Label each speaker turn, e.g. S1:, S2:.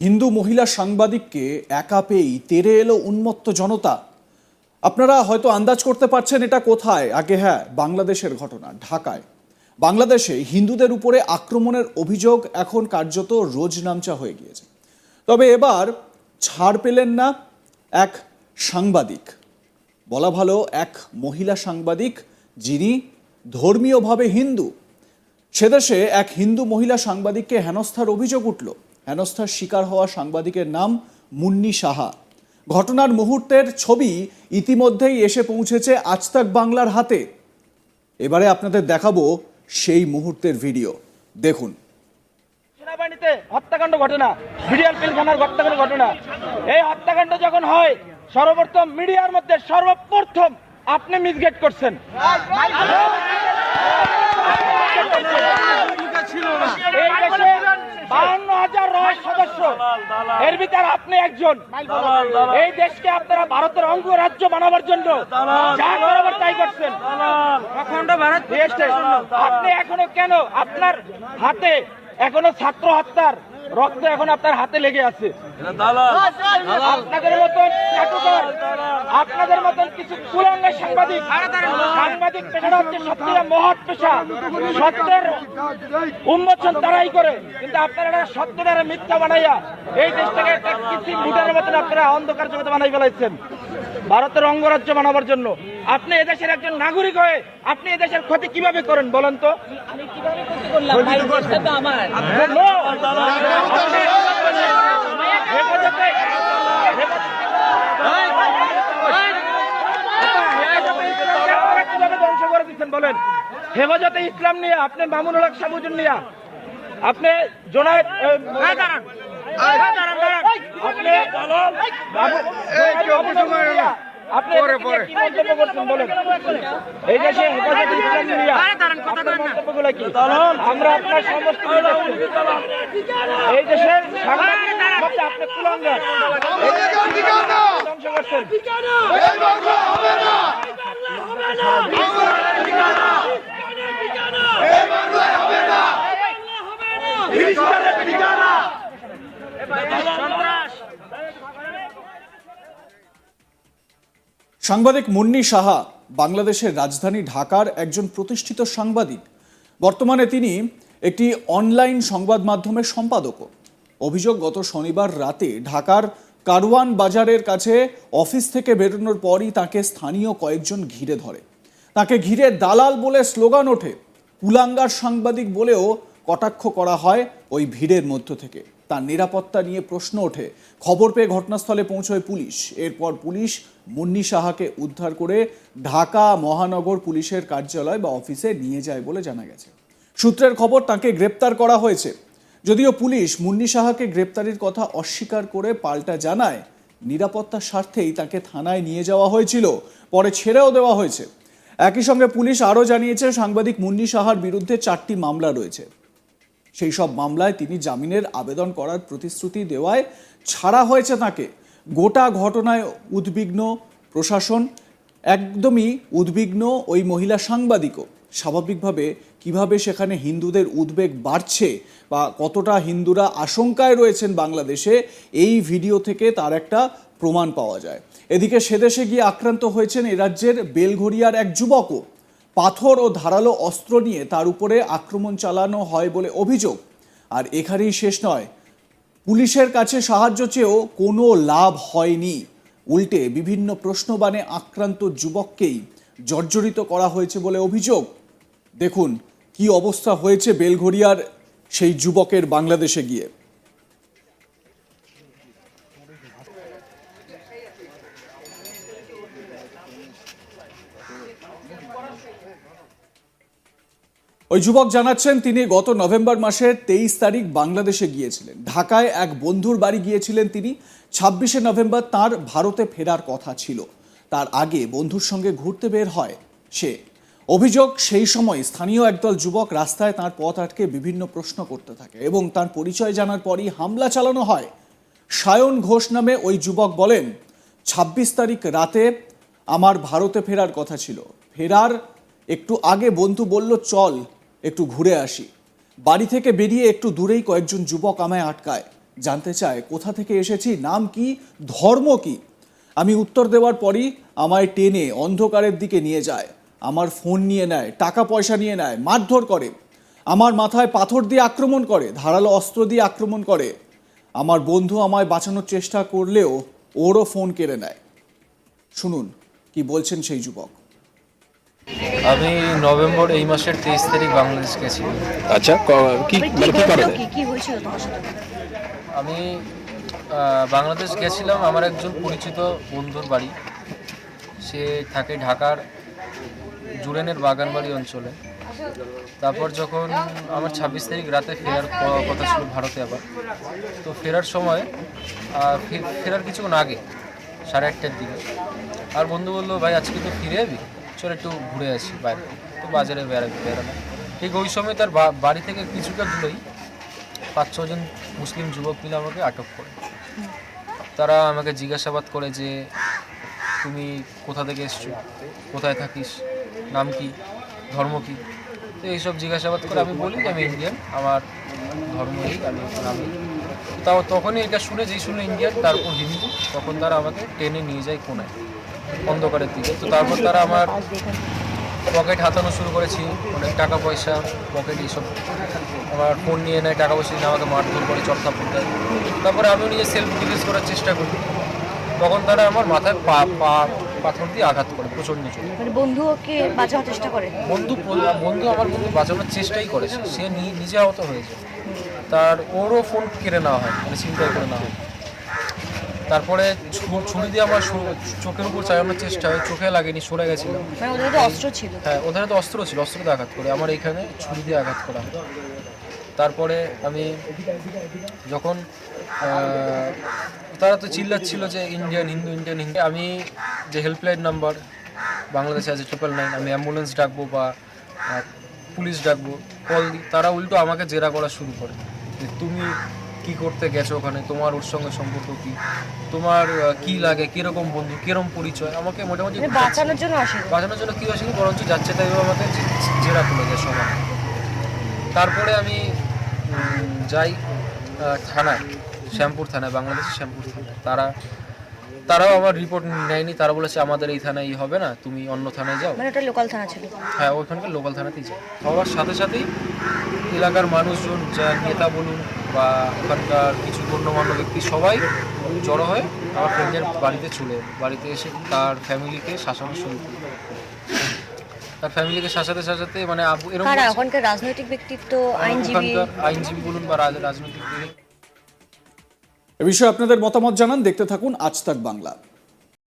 S1: হিন্দু মহিলা সাংবাদিককে একা পেয়েই তেরে এলো উন্মত্ত জনতা। আপনারা হয়তো আন্দাজ করতে পারছেন এটা কোথায়। আগে হ্যাঁ বাংলাদেশের ঘটনা, ঢাকায়। বাংলাদেশে হিন্দুদের উপরে আক্রমণের অভিযোগ এখন কার্যত রোজ নামচা হয়ে গিয়েছে। তবে এবার ছাড় পেলেন না এক সাংবাদিক। বলা ভালো, এক মহিলা সাংবাদিক যিনি ধর্মীয়ভাবে হিন্দু। সেদেশে এক হিন্দু মহিলা সাংবাদিককে হেনস্থার অভিযোগ উঠল। হেনস্থার শিকার হওয়া সাংবাদিকের নাম মুন্নি সাহা। ঘটনার মুহূর্তের ছবি ইতিমধ্যেই এসে পৌঁছেছে আজতাক বাংলার হাতে। এবারে আপনাদের দেখাবো সেই মুহূর্তের ভিডিও। দেখুন।
S2: সেনাবাহিনীতে হত্যাকাণ্ড ঘটে না বিডিআর পিলখানার হত্যাকাণ্ড ঘটে না এই হত্যাকাণ্ড যখন হয় সর্বপ্রথম মিডিয়ার মধ্যে সর্বপ্রথম আপনি মিসগেট করছেন। এই দেশে বাহান্ন হাজার রয় সদস্য। এর ভিতরে আপনি একজন। এই দেশকে আপনারা ভারতের অঙ্গ রাজ্য বানাবার জন্য যা করাবার তাই করছেন। অখণ্ড ভারত দেশে আপনি এখনও কেন আপনার হাতে এখনও ছাত্র হত্যার রক্ত এখন আপনার হাতে লেগে আছে। আপনাদের মতন আপনাদের মতন কিছু কুলাঙ্গা সাংবাদিক সাংবাদিক পেশাটা হচ্ছে সত্যিটা মহৎ পেশা। সত্যের উন্মোচন তারাই করে। কিন্তু আপনারা সত্যটারে মিথ্যা বানাইয়া এই দেশটাকে একটা কিছু ভুটানের মতন আপনারা অন্ধকার জগতে বানাই ফেলাইছেন। ভারতের অঙ্গরাজ্য বানাবার জন্য। আপনি এদেশের একজন নাগরিক হয়ে আপনি এদেশের ক্ষতি কীভাবে করেন বলেন তো? কীভাবে ধ্বংস করে দিচ্ছেন বলেন। হেফাজতে ইসলাম নিয়ে আপনি মামুনুল হক সাবুজুন নিয়া। আপনি জোনায়েদ এ, আপনি বাবু- নিয়া, আপনি এদেরকে নিয়ে কি মন্তব্য করছেন বলেন এই দেশে হেফাজতে ইসলাম নিয়ে মন্তব্যগুলো কি আমরা আপনার সমস্ত এই দেশের সাংবাদিক আপনি কুলাঙ্গার ধ্বংস করছেন
S1: সাংবাদিক মুন্নি সাহা বাংলাদেশের রাজধানী ঢাকার একজন প্রতিষ্ঠিত সাংবাদিক। বর্তমানে তিনি একটি অনলাইন সংবাদ মাধ্যমের সম্পাদকও। অভিযোগ, গত শনিবার রাতে ঢাকার কারওয়ান বাজারের কাছে অফিস থেকে বেরোনোর পরই তাকে স্থানীয় কয়েকজন ঘিরে ধরে। তাকে ঘিরে দালাল বলে স্লোগান ওঠে। কুলাঙ্গার সাংবাদিক বলেও কটাক্ষ করা হয় ওই ভিড়ের মধ্য থেকে। তার নিরাপত্তা নিয়ে প্রশ্ন ওঠে। খবর পেয়ে ঘটনাস্থলে পৌঁছয় পুলিশ। এরপর পুলিশ মুন্নি সাহাকে উদ্ধার করে ঢাকা মহানগর পুলিশের কার্যালয় বা অফিসে নিয়ে যায় বলে জানা গেছে। সূত্রের খবর, তাকে গ্রেপ্তার করা হয়েছে। যদিও পুলিশ মুন্নি সাহাকে গ্রেপ্তারির কথা অস্বীকার করে পাল্টা জানায়, নিরাপত্তার স্বার্থেই তাকে থানায় নিয়ে যাওয়া হয়েছিল, পরে ছেড়েও দেওয়া হয়েছে। একই সঙ্গে পুলিশ আরও জানিয়েছে, সাংবাদিক মুন্নি সাহার বিরুদ্ধে চারটি মামলা রয়েছে। সেই সব মামলায় তিনি জামিনের আবেদন করার প্রতিশ্রুতি দেওয়ায় ছাড়া হয়েছে তাকে। গোটা ঘটনায় উদ্বিগ্ন প্রশাসন, একদমই উদ্বিগ্ন ওই মহিলা সাংবাদিকও। স্বাভাবিকভাবে কীভাবে সেখানে হিন্দুদের উদ্বেগ বাড়ছে বা কতটা হিন্দুরা আশঙ্কায় রয়েছেন বাংলাদেশে, এই ভিডিও থেকে তার একটা প্রমাণ পাওয়া যায়। এদিকে সেদেশে গিয়ে আক্রান্ত হয়েছেন এ রাজ্যের বেলঘরিয়ার এক যুবকও। পাথর ও ধারালো অস্ত্র নিয়ে তার উপরে আক্রমণ চালানো হয় বলে অভিযোগ। আর এখানেই শেষ নয়। পুলিশের কাছে সাহায্য চেয়েও কোনো লাভ হয়নি। উল্টে বিভিন্ন প্রশ্নবাণে আক্রান্ত যুবককেই জর্জরিত করা হয়েছে বলে অভিযোগ। দেখুন, কি অবস্থা হয়েছে বেলঘরিয়ার সেই যুবকের বাংলাদেশে গিয়ে। ওই যুবক জানাচ্ছেন, তিনি গত নভেম্বর মাসের তেইশ তারিখ বাংলাদেশে গিয়েছিলেন। ঢাকায় এক বন্ধুর বাড়ি গিয়েছিলেন তিনি। ছাব্বিশে নভেম্বর তার ভারতে ফেরার কথা ছিল। তার আগে বন্ধুর সঙ্গে ঘুরতে বের হয় সে। অভিযোগ, সেই সময় স্থানীয় একদল যুবক রাস্তায় তার পথ আটকে বিভিন্ন প্রশ্ন করতে থাকে এবং তার পরিচয় জানার পরই হামলা চালানো হয়। সায়ন ঘোষ নামে ওই যুবক বলেন, ছাব্বিশ তারিখ রাতে আমার ভারতে ফেরার কথা ছিল। ফেরার একটু আগে বন্ধু বলল, চল একটু ঘুরে আসি। বাড়ি থেকে বেরিয়ে একটু দূরেই কয়েকজন যুবক আমায় আটকায়। জানতে চায়, কোথা থেকে এসেছি, নাম কি, ধর্ম কি? আমি উত্তর দেওয়ার পরই আমায় টেনে অন্ধকারের দিকে নিয়ে যায়। আমার ফোন নিয়ে নেয় টাকা পয়সা নিয়ে নেয়, মারধর করে। আমার মাথায় পাথর দিয়ে আক্রমণ করে, ধারালো অস্ত্র দিয়ে আক্রমণ করে। আমার বন্ধু আমায় বাঁচানোর চেষ্টা করলেও ওরও ফোন কেড়ে নেয়। শুনুন, কি বলছেন সেই যুবক।
S3: আমি নভেম্বর এই মাসের তেইশ তারিখ বাংলাদেশ গেছি
S4: আচ্ছা ক- কি মানে কি কারণে?
S5: কি কি হয়েছিল তোমার সাথে?
S3: আমি আহ, বাংলাদেশ গেছিলাম আমার একজন পরিচিত বন্ধুর বাড়ি। সে থাকে ঢাকার জুরেনের বাগানবাড়ি অঞ্চলে। তারপর যখন আমার ছাব্বিশ তারিখ রাতে ফেরার ক- কথা ছিল ভারতে আবার। তো ফেরার সময় আহ, ফে- ফেরার কিছুক্ষণ আগে সাড়ে আটটার দিকে। আর বন্ধু বলল ভাই আজকে তো ফিরে যাবি চল একটু ঘুরে আসি, বাইরে তো বাজারে বেড়াবি বেড়ানো। ঠিক ওই সময় তার বাড়ি থেকে কিছুটা দূরেই পাঁচ ছজন মুসলিম যুবক মিলে আমাকে আটক করে। তারা আমাকে জিজ্ঞাসাবাদ করে যে, তুমি কোথা থেকে এসছো? কোথায় থাকিস? নাম কি? ধর্ম কি? তো এইসব জিজ্ঞাসাবাদ করে আমি বলি যে, আমি ইন্ডিয়ান আমার ধর্ম এই আমি নাম তাও তখনই এটা শুনে, যেই শুনে ইন্ডিয়ান তারপর হিন্দু, তখন তারা আমাকে টেনে নিয়ে যায় কোনায়। অন্ধকারের দিকে। তো তারপর তারা আমার পকেট হাতানো শুরু করেছি অনেক টাকা পয়সা পকেট এইসব। আমার ফোন নিয়ে নেয় টাকা পয়সা নিয়ে আমাকে মারধর করে চটকাপড় দেয়। তারপরে আমিও নিজে সেলফ ডিফেন্স করার চেষ্টা করি। তখন তারা আমার মাথায় পা পা পাথর দিয়ে আঘাত করে প্রচণ্ড জোরে।
S5: মানে বন্ধু বাঁচানোর চেষ্টা করে?
S3: বন্ধু বন্ধু আমার বন্ধু বাঁচানোর চেষ্টাই করেছে সে নিজে আহত হয়েছে তার ওরও ফোন কেড়ে নেওয়া হয় মানে চিন্তাই করে নেওয়া হয়। তারপরে ছুরি দিয়ে আমার চোখের উপর চালানোর চেষ্টা হয় চোখে লাগেনি সরে গেছিলাম।
S5: মানে ওদের তো অস্ত্র ছিল।
S3: হ্যাঁ ওদের তো অস্ত্র ছিল অস্ত্র দিয়ে আঘাত করে। আমার এখানে ছুরি দিয়ে আঘাত করা তারপরে আমি যখন তারা তো চিল্লাচ্ছিল যে ইন্ডিয়ান হিন্দু ইন্ডিয়ান হিন্দু। আমি যে হেল্পলাইন নাম্বার বাংলাদেশে আছে ট্রিপল নাইন আমি অ্যাম্বুলেন্স ডাকবো বা পুলিশ ডাকবো কল তারা উল্টো আমাকে জেরা করা শুরু করে। যে তুমি কি করতে গেছো ওখানে? তোমার ওর সঙ্গে সম্পর্ক কি? তোমার কি লাগে? কীরকম বন্ধু? কীরকম পরিচয়? আমাকে মোটামুটি
S5: মানে বাঁচানোর জন্য আসে
S3: বাঁচানোর জন্য কী আসেনি? বরঞ্চ যাচ্ছে তাই আমাকে জেরা করে যায় সবাই তারপরে আমি যাই থানায় শ্যামপুর থানায় বাংলাদেশের শ্যামপুর থানায়। তারা তারাও আমার রিপোর্ট নেয়নি তারা বলেছে আমাদের এই থানায় হবে না তুমি অন্য থানায় যাও।
S5: মানে ওটা লোকাল থানা ছিল।
S3: হ্যাঁ ওইখানকার লোকাল থানাতেই যাও হওয়ার সাথে সাথেই এলাকার মানুষজন যা নেতা বলুন বা ওখানকার কিছু গণ্যমান্য ব্যক্তি সবাই জড়ো হয়ে আমার ফ্রেন্ডের বাড়িতে চলে বাড়িতে এসে তার ফ্যামিলিকে শাসানো শুরু তার ফ্যামিলিকে শাসাতে শাসাতে মানে এরকম
S5: ওখানকার রাজনৈতিক ব্যক্তিত্ব আইনজীবী?
S3: আইনজীবী বলুন বা রাজ- রাজনৈতিক ব্যক্তি
S1: এ বিষয়ে আপনাদের মতামত জানান। দেখতে থাকুন আজ তাক বাংলা।